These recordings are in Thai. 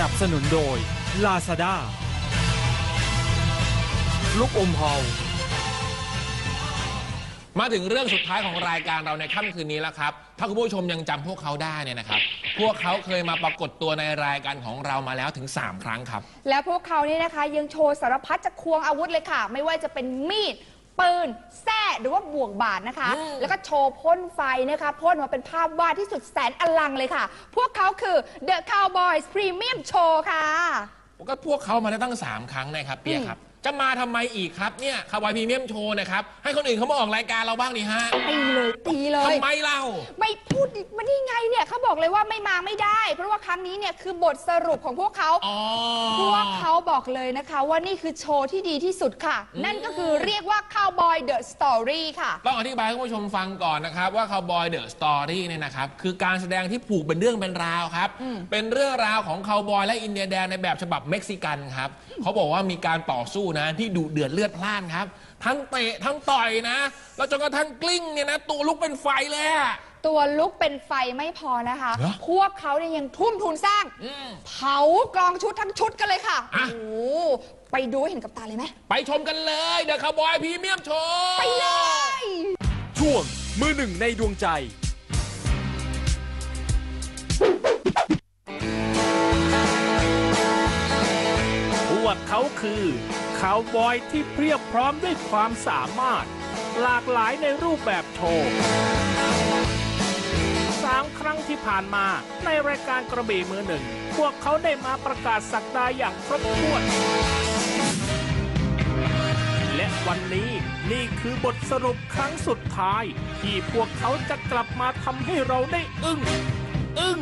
นับสนุนโดย Lazada ลูกอมพอลมาถึงเรื่องสุดท้ายของรายการเราในค่ำคืนนี้แล้วครับ ถ้าคุณผู้ชมยังจำพวกเขาได้เนี่ยนะครับ พวกเขาเคยมาปรากฏตัวในรายการของเรามาแล้วถึง 3 ครั้งครับ และพวกเขานี่นะคะยังโชว์สารพัดจะควงอาวุธเลยค่ะ ไม่ว่าจะเป็นมีด ปืนแส้หรือว่าบ่วงบาดนะคะแล้วก็โชว์พ่นไฟนะคะพ่นมาเป็นภาพวาดที่สุดแสนอลังเลยค่ะ พวกเขาคือ The Cowboys Premium Show ค่ะ ก็พวกเขามาได้ตั้ง 3 ครั้งนะครับเปียครับ จะมาทำไมอีกครับเนี่ยคาวายพรีเมียมโชว์นะครับ ให้คนอื่นเขามาออกรายการเราบ้างดิฮะตีเลยตีเลย ทำไมเล่าไม่พูดมาได้ไงเนี่ยเขาบอกเลยว่าไม่มาไม่ได้ เพราะว่าครั้งนี้เนี่ยคือบทสรุปของพวกเขาอ๋อ พวกเขาบอกเลยนะคะ ว่านี่คือโชว์ที่ดีที่สุดค่ะ นั่นก็คือเรียกว่า Cowboy The Story ค่ะ ต้องอธิบายให้คุณผู้ชมฟังก่อนนะครับ ว่า Cowboy The Story เนี่ยนะครับ คือการแสดงที่ผูกเป็นเรื่องเป็นราวครับ เป็นเรื่องราวของคาวบอยและอินเดียแดงในแบบฉบับเม็กซิกันครับ เขาบอกว่ามีการต่อสู้นะที่ดุเดือดเลือดพล่านครับ ทั้งเตะทั้งต่อยนะ แล้วจนกระทั่งกลิ้งเนี่ยนะตัวลุกเป็นไฟเลยอะ ตัวลุกเป็นไฟไม่พอนะคะ เหรอพวกเขาเนี่ยยังทุ่มทุนสร้าง อืมเผากองชุดทั้งชุดกันเลยค่ะอะโอ้โหไปดูให้เห็นกับตาเลยไหมไปชมกันเลย The Cowboy Premium Show ไปเลย ช่วงมือหนึ่งในดวงใจ พวกเขาคือ คาวบอยที่เพียบพร้อมด้วยความสามารถ หลากหลายในรูปแบบโชว์สามครั้งที่ผ่านมาในรายการกระบี่มือหนึ่ง พวกเขาได้มาประกาศสักดาอย่างครบถ้วน และวันนี้นี่คือบทสรุปครั้งสุดท้าย ที่พวกเขาจะกลับมาทำให้เราได้อึ้ง อึ้ง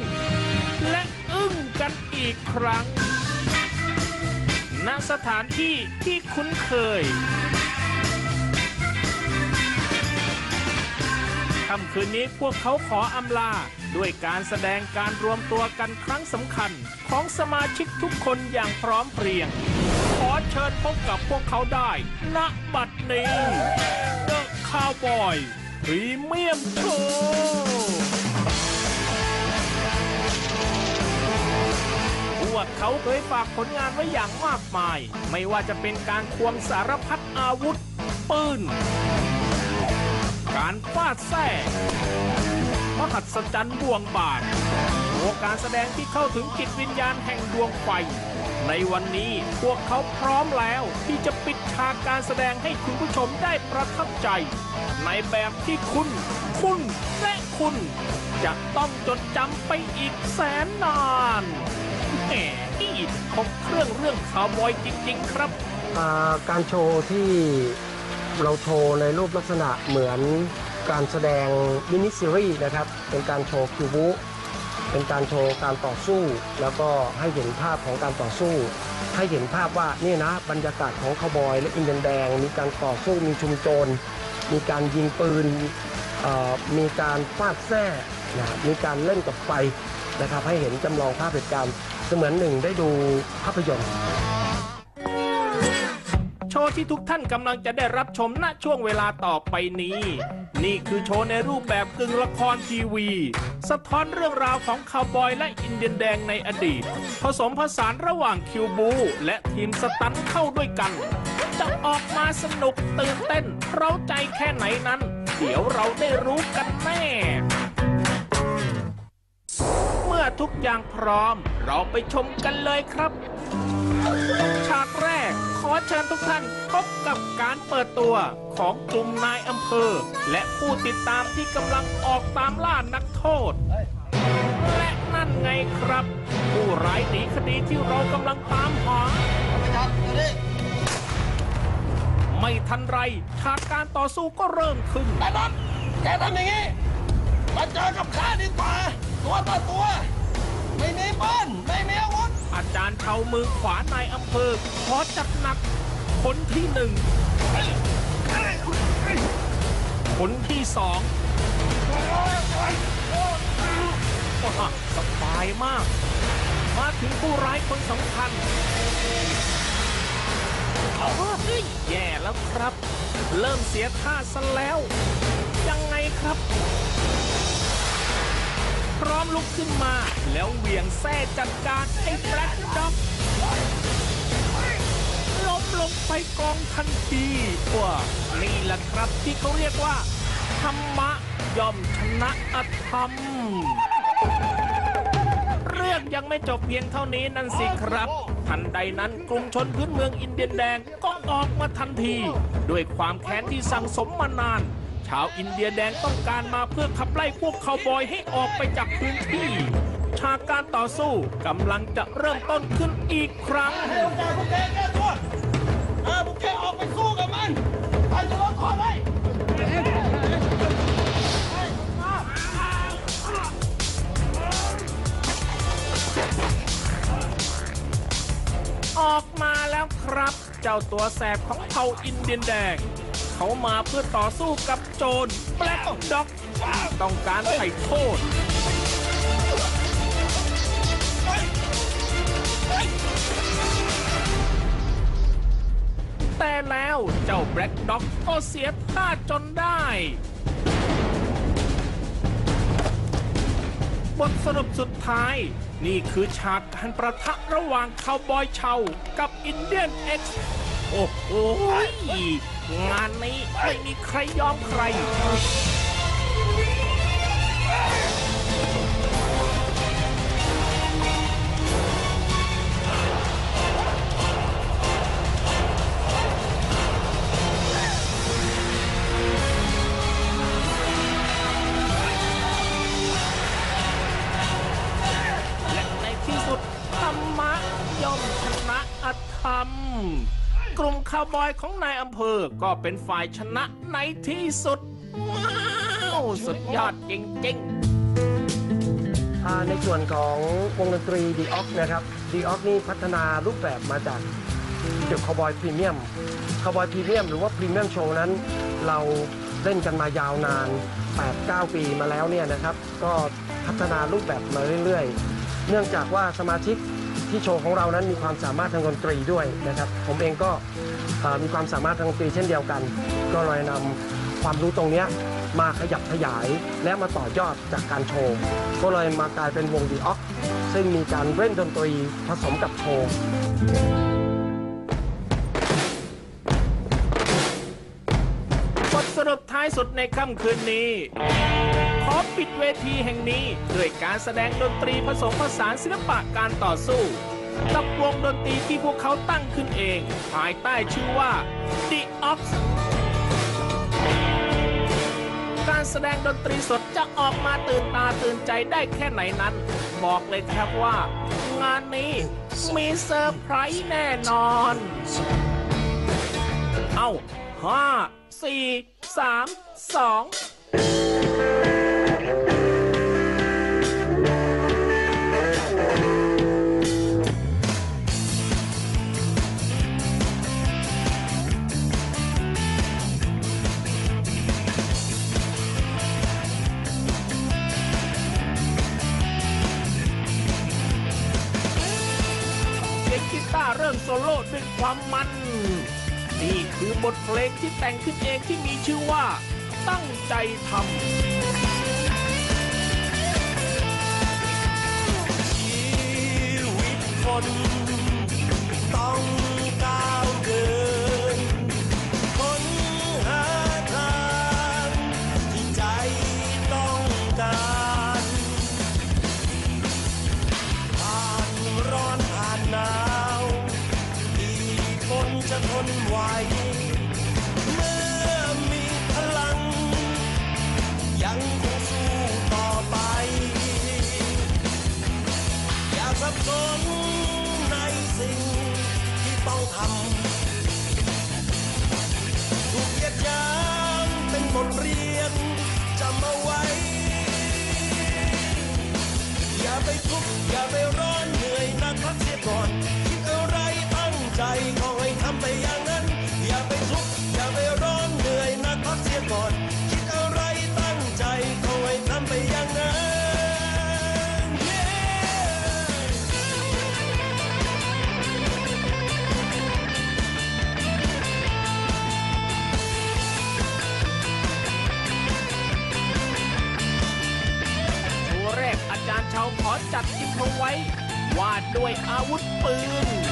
และอึ้งกันอีกครั้ง ณสถานที่ที่คุ้นเคยค่ำคืนนี้พวกเขาขออำลา ด้วยการแสดงการรวมตัวกันครั้งสำคัญของสมาชิกทุกคนอย่างพร้อมเพรียง ขอเชิญพบกับพวกเขาได้ ณ บัดนี้ The Cowboy Premium Show วกเขาเคยฝากผลงานไว้อย่างมากมาย ไม่ว่าจะเป็นการควงสารพัดอาวุธ ปืน การฟาดแส้มหัศจรรย์บ่วงบาทโชว์การแสดงที่เข้าถึงจิตวิญญาณแห่งดวงไฟ ในวันนี้พวกเขาพร้อมแล้วที่จะปิดฉากการแสดงให้คุณผู้ชมได้ประทับใจ ในแบบที่คุณ คุณและคุณ จะต้องจดจำไปอีกแสนนาน แหมนี่ครบเครื่องเรื่องคาวบอยจริง ๆ ครับ อ่าการโชว์ที่เราโชว์ในรูปลักษณะเหมือนการแสดงมินิซีรีส์นะครับ เป็นการโชว์คิวบูเป็นการโชว์การต่อสู้ แล้วก็ให้เห็นภาพของการต่อสู้ ให้เห็นภาพว่านี่นะบรรยากาศของคาวบอย และอินเดียนแดง มีการต่อสู้มีชุมโจรมีการยิงปืนเอ่อมีการฟาดแส้นะมีการเล่นกับไฟนะครับให้เห็นจำลองภาพเหตุการณ์ เสมือนหนึ่งได้ดูภาพยนตร์โชว์ที่ทุกท่านกำลังจะได้รับชมณช่วงเวลาต่อไปนี้ นี่คือโชว์ในรูปแบบกึ่งละครทีวี สะท้อนเรื่องราวของคาวบอยและอินเดียนแดงในอดีต ผสมผสานระหว่างคิวบูและทีมสตันเข้าด้วยกัน จะออกมาสนุกตื่นเต้นเร้าใจแค่ไหนนั้น เดี๋ยวเราได้รู้กันแน่ เมื่อทุกอย่างพร้อม เราไปชมกันเลยครับ ฉากแรกขอเชิญทุกท่านพบกับการเปิดตัวของกลุ่มนายอำเภอ และผู้ติดตามที่กำลังออกตามล่านักโทษ และนั่นไงครับ ผู้ร้ายหนีคดีที่เรากำลังตามหา ไม่ทันไรฉากการต่อสู้ก็เริ่มขึ้นไอ้บอลแกทำอย่างนี้มาเจอกับข้าดีกว่า ตัวต่อตัว ม่มีปืนไม่มีอาวุธอาจารย์เชามือขวานายอำเภอขอจัดหนักคนที่หนึ่งคนที่สองสบายมาก มาถึงผู้ร้ายคนสำคัญเฮ้ยแย่แล้วครับ เริ่มเสียท่าซะแล้ว ยังไงครับ ร้อมลุกขึ้นมา แล้วเหวี่ยงแทร่จัดการไอ้แบล็คด็อกล้มลงไปกองทันทีว่านี่แหละครับที่เขาเรียกว่า ธรรมะย่อมชนะอธรรม เรื่องยังไม่จบเพียงเท่านี้นั่นสิครับ ทันใดนั้นกลุ่มชนพื้นเมืองอินเดียนแดงก็ออกมาทันที ด้วยความแค้นที่สั่งสมมานาน ชาวอินเดียแดงต้องการมาเพื่อขับไล่พวกคาวบอยให้ออกไปจากพื้นที่ฉากการต่อสู้กำลังจะเริ่มต้นขึ้นอีกครั้งพวกแกพวกแกแก้ตัวเออพวกแกออกไปสู้กับมันใครจะรอดคอไว้ออกมาแล้วครับ เจ้าตัวแสบของเผ่าอินเดียนแดง เขามาเพื่อต่อสู้กับโจรแบล็กด็อกต้องการไถ่โทษ แต่แล้วเจ้าแบล็กด็อกก็เสียท่าจนได้ บทสรุปสุดท้าย นี่คือฉากการประทะระหว่างคาวบอยเชากับอินเดียนเอ็กซ์ โอ้โหงานนี้ไม่มีใครยอมใคร และในที่สุดธรรมะย่อมชนะอธรรม กลุ่มคาวบอยของนายอำเภอก็เป็นฝ่ายชนะในที่สุด ว้าว สุดยอดจริงๆอ่าในส่วนของวงดนตรีดีออกนะครับดีออกนี่พัฒนารูปแบบมาจากเกี่ยวคาวบอยพรีเมียมคาวบอยพรีเมียมหรือว่าพรีเมียมโชว์นั้น เราเล่นกันมายาวนาน 8-9 ปีมาแล้วเนี่ยนะครับ ก็พัฒนารูปแบบมาเรื่อยๆ เนื่องจากว่าสมาชิก ที่โชว์ของเรานั้นมีความสามารถทางดนตรีด้วยนะครับ ผมเองก็มีความสามารถทางดนตรีเช่นเดียวกัน ก็เลยนำความรู้ตรงนี้มาขยับขยายและมาต่อยอดจากการโชว์ ก็เลยมากลายเป็นวงดีออกซึ่งมีการเล่นดนตรีผสมกับโชว์บทสรุปท้ายสุดในค่ำคืนนี้ ขอปิดเวทีแห่งนี้ ด้วยการแสดงดนตรีผสมผสานศิลปะการต่อสู้กับวงดนตรีที่พวกเขาตั้งขึ้นเอง ภายใต้ชื่อว่า The Ox การแสดงดนตรีสดจะออกมาตื่นตาตื่นใจได้แค่ไหนนั้น บอกเลยครับว่า งานนี้มีเซอร์ไพรส์แน่นอน เอ้าห้าสี่สามสอง โซโล่ด้วยความมัน นี่คือบทเพลงที่แต่งขึ้นเองที่มีชื่อว่า ตั้งใจทำชีวิตคน สับสนในสิ่งที่ต้องทำถูกเยียดยามเป็นบทเรียนจำเอาไว้ อย่าไปทุกข์อย่าไปร้อนเหนื่อยนักพักเสียก่อน คิดอะไรตั้งใจของ เอาไว้ วาดด้วยอาวุธปืน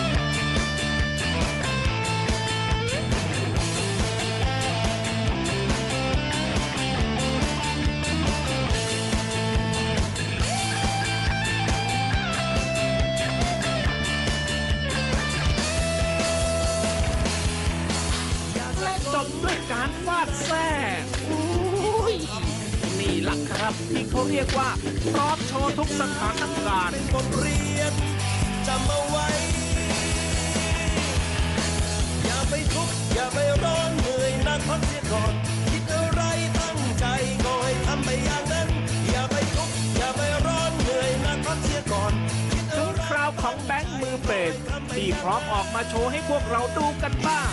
รียกว่าพร้อมโชว์ทุกสถานการณ์เป็นบทเรียนจำเอาไว้ อย่าไปทุกข์อย่าไปร้อนเหนื่อยนักพักเสียก่อน คิดอะไรตั้งใจก็ให้ทำไปอย่างนั้น อย่าไปทุกข์อย่าไปร้อนเหนื่อยนักพักเสียก่อนคิดถึอะงไรคราวของแบงค์มือเบสที่พร้อมออกมาโชว์ให้พวกเราดูกันบ้าง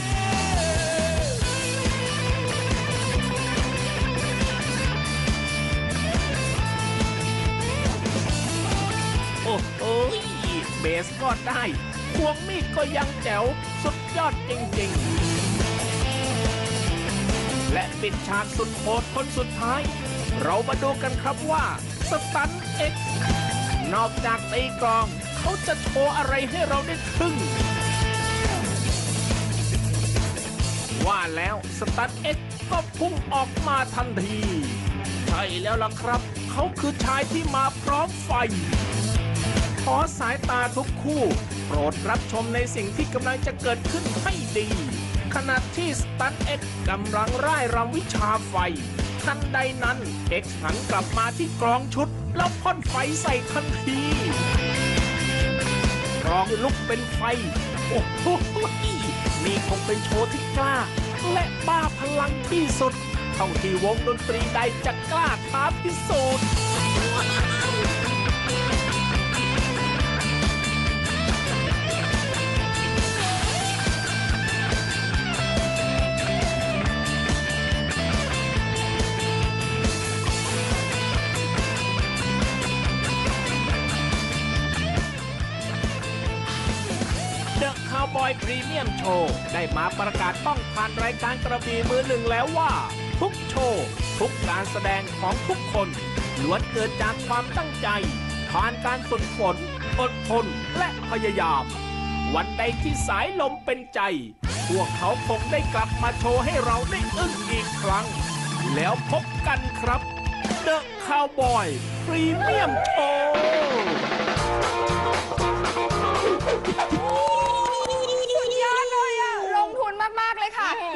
สก็ได้ควงมีดก็ยังแจ๋วสุดยอดจริงๆ และปิดฉากสุดโหดคนสุดท้าย เรามาดูกันครับว่าสตันเอ็กนอกจากตีกลอง เขาจะโชว์อะไรให้เราได้ทึ่งว่าแล้วสตันเอ็กก็พุ่งออกมาทันที ใช่แล้วล่ะครับ เขาคือชายที่มาพร้อมไฟ ขอสายตาทุกคู่ โปรดรับชมในสิ่งที่กำลังจะเกิดขึ้นให้ดี ขณะที่สตันเอ็กกำลังร่ายรำวิชาไฟ ทันใดนั้นเอ็กหันกลับมาที่กรองชุด แล้วพ่นไฟใส่ทันทีกรองลุกเป็นไฟ โอ้โหนี่คงเป็นโชว์ที่กล้า และบ้าพลังที่สุด เท่าที่วงดนตรีใดจะกล้าท้าพิสูจน์ โชว์ ได้มาประกาศต้องผ่านรายการกระบี่มือหนึ่งแล้วว่า ทุกโชว์ ทุกการแสดงของทุกคนล้วนเกิดจากความตั้งใจ ผ่านการฝึกฝนอดทนและพยายาม วันใดที่สายลมเป็นใจ พวกเขาคงได้กลับมาโชว์ให้เราได้อึ้งอีกครั้ง แล้วพบกันครับเดอะคาวบอยพรีเมียมโชว์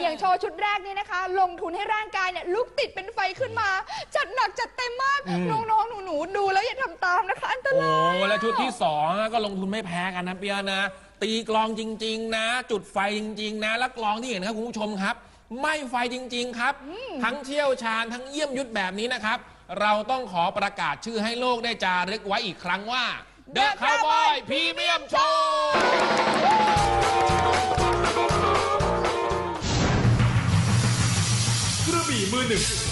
อย่างโชว์ชุดแรกนี้นะคะ ลงทุนให้ร่างกายเนี่ยลุกติดเป็นไฟขึ้นมา จัดหนักจัดเต็มมากน้องๆ หนูๆ ดูแล้วอย่าทำตามนะคะ อันตโอ้ราย แล้วชุดที่สองนะก็ลงทุนไม่แพ้กันนะเปียนะ ตีกลองจริง ๆ นะ จุดไฟจริง ๆ นะ แล้วกลองที่เห็นครับคุณผู้ชมครับไหม่ไฟจริง ๆ ครับ ทั้งเชี่ยวชาญทั้งเยี่ยมยุทธแบบนี้นะครับ เราต้องขอประกาศชื่อให้โลกได้จารึกไว้อีกครั้งว่า The The Cowboy Cowboy Premium Show Deus.